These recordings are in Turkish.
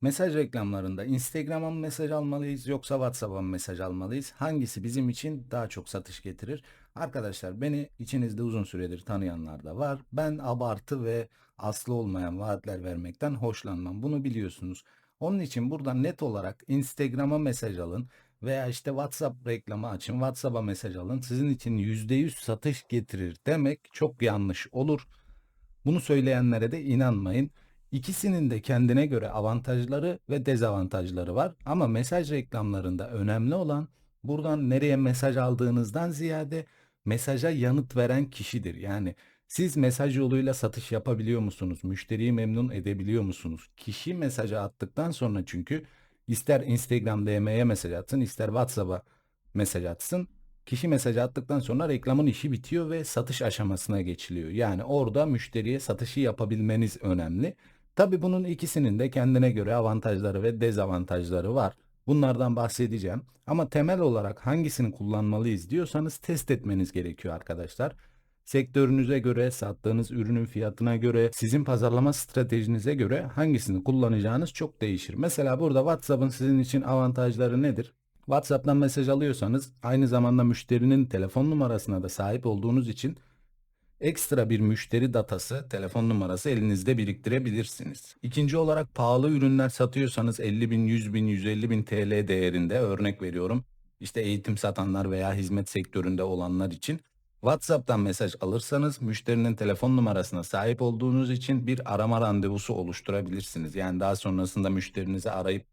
Mesaj reklamlarında Instagram'a mı mesaj almalıyız yoksa WhatsApp'a mı mesaj almalıyız? Hangisi bizim için daha çok satış getirir? Arkadaşlar beni içinizde uzun süredir tanıyanlar da var. Ben abartı ve aslı olmayan vaatler vermekten hoşlanmam. Bunu biliyorsunuz. Onun için burada net olarak Instagram'a mesaj alın veya işte WhatsApp reklamı açın, WhatsApp'a mesaj alın. Sizin için %100 satış getirir demek çok yanlış olur. Bunu söyleyenlere de inanmayın. İkisinin de kendine göre avantajları ve dezavantajları var. Ama mesaj reklamlarında önemli olan buradan nereye mesaj aldığınızdan ziyade mesaja yanıt veren kişidir. Yani siz mesaj yoluyla satış yapabiliyor musunuz? Müşteriyi memnun edebiliyor musunuz? Kişi mesajı attıktan sonra çünkü ister Instagram DM'ye mesaj atsın, ister WhatsApp'a mesaj atsın. Kişi mesajı attıktan sonra reklamın işi bitiyor ve satış aşamasına geçiliyor. Yani orada müşteriye satışı yapabilmeniz önemli. Tabii bunun ikisinin de kendine göre avantajları ve dezavantajları var. Bunlardan bahsedeceğim. Ama temel olarak hangisini kullanmalıyız diyorsanız test etmeniz gerekiyor arkadaşlar. Sektörünüze göre, sattığınız ürünün fiyatına göre, sizin pazarlama stratejinize göre hangisini kullanacağınız çok değişir. Mesela burada WhatsApp'ın sizin için avantajları nedir? WhatsApp'tan mesaj alıyorsanız aynı zamanda müşterinin telefon numarasına da sahip olduğunuz için ekstra bir müşteri datası, telefon numarası elinizde biriktirebilirsiniz. İkinci olarak pahalı ürünler satıyorsanız 50 bin, 100 bin, 150 bin TL değerinde örnek veriyorum. İşte eğitim satanlar veya hizmet sektöründe olanlar için WhatsApp'tan mesaj alırsanız müşterinin telefon numarasına sahip olduğunuz için bir arama randevusu oluşturabilirsiniz. Yani daha sonrasında müşterinizi arayıp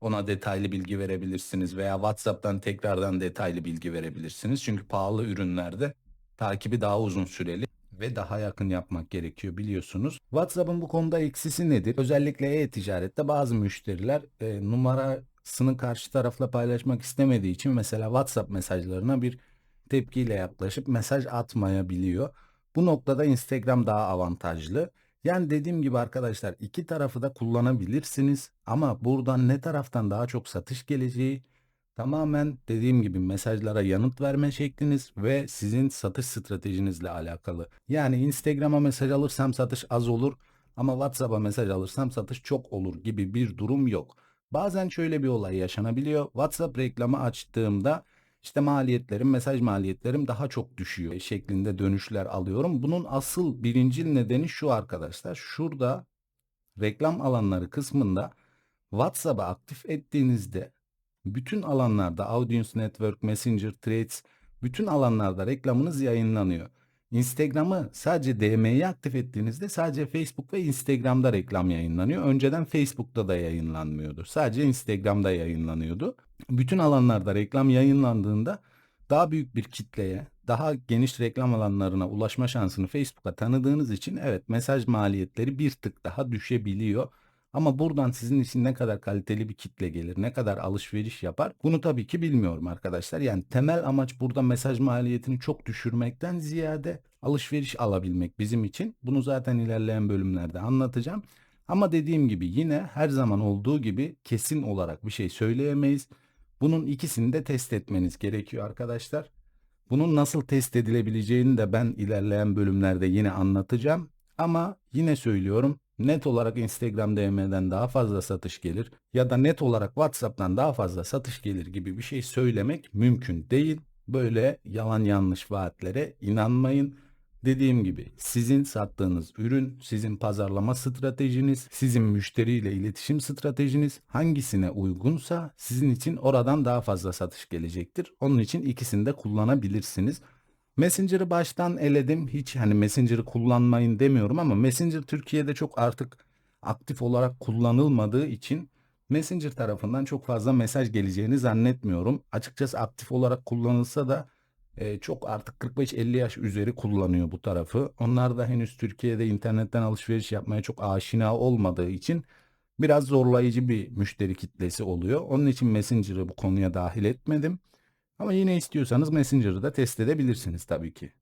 ona detaylı bilgi verebilirsiniz veya WhatsApp'tan tekrardan detaylı bilgi verebilirsiniz. Çünkü pahalı ürünlerde takibi daha uzun süreli ve daha yakın yapmak gerekiyor biliyorsunuz. WhatsApp'ın bu konuda eksisi nedir? Özellikle e-ticarette bazı müşteriler e, numarasını karşı tarafla paylaşmak istemediği için mesela WhatsApp mesajlarına bir tepkiyle yaklaşıp mesaj atmayabiliyor. Bu noktada Instagram daha avantajlı. Yani dediğim gibi arkadaşlar iki tarafı da kullanabilirsiniz ama buradan ne taraftan daha çok satış geleceği tamamen dediğim gibi mesajlara yanıt verme şekliniz ve sizin satış stratejinizle alakalı. Yani Instagram'a mesaj alırsam satış az olur ama WhatsApp'a mesaj alırsam satış çok olur gibi bir durum yok. Bazen şöyle bir olay yaşanabiliyor. WhatsApp reklamı açtığımda işte maliyetlerim, mesaj maliyetlerim daha çok düşüyor şeklinde dönüşler alıyorum. Bunun asıl birincil nedeni şu arkadaşlar. Şurada reklam alanları kısmında WhatsApp'ı aktif ettiğinizde bütün alanlarda Audience Network, Messenger, Threads bütün alanlarda reklamınız yayınlanıyor. Instagram'ı sadece DM'yi aktif ettiğinizde sadece Facebook ve Instagram'da reklam yayınlanıyor. Önceden Facebook'ta da yayınlanmıyordu. Sadece Instagram'da yayınlanıyordu. Bütün alanlarda reklam yayınlandığında daha büyük bir kitleye, daha geniş reklam alanlarına ulaşma şansını Facebook'a tanıdığınız için evet mesaj maliyetleri bir tık daha düşebiliyor. Ama buradan sizin için ne kadar kaliteli bir kitle gelir, ne kadar alışveriş yapar bunu tabii ki bilmiyorum arkadaşlar. Yani temel amaç burada mesaj maliyetini çok düşürmekten ziyade alışveriş alabilmek bizim için. Bunu zaten ilerleyen bölümlerde anlatacağım. Ama dediğim gibi yine her zaman olduğu gibi kesin olarak bir şey söyleyemeyiz. Bunun ikisini de test etmeniz gerekiyor arkadaşlar. Bunun nasıl test edilebileceğini de ben ilerleyen bölümlerde yine anlatacağım. Ama yine söylüyorum net olarak Instagram DM'den daha fazla satış gelir ya da net olarak WhatsApp'tan daha fazla satış gelir gibi bir şey söylemek mümkün değil. Böyle yalan yanlış vaatlere inanmayın. Dediğim gibi sizin sattığınız ürün, sizin pazarlama stratejiniz, sizin müşteriyle iletişim stratejiniz hangisine uygunsa sizin için oradan daha fazla satış gelecektir. Onun için ikisini de kullanabilirsiniz. Messenger'ı baştan eledim. Hiç hani Messenger'ı kullanmayın demiyorum ama Messenger Türkiye'de çok artık aktif olarak kullanılmadığı için Messenger tarafından çok fazla mesaj geleceğini zannetmiyorum. Açıkçası aktif olarak kullanılsa da e, çok artık 45-50 yaş üzeri kullanıyor bu tarafı. Onlar da henüz Türkiye'de internetten alışveriş yapmaya çok aşina olmadığı için biraz zorlayıcı bir müşteri kitlesi oluyor. Onun için Messenger'ı bu konuya dahil etmedim. Ama yine istiyorsanız Messenger'ı da test edebilirsiniz tabii ki.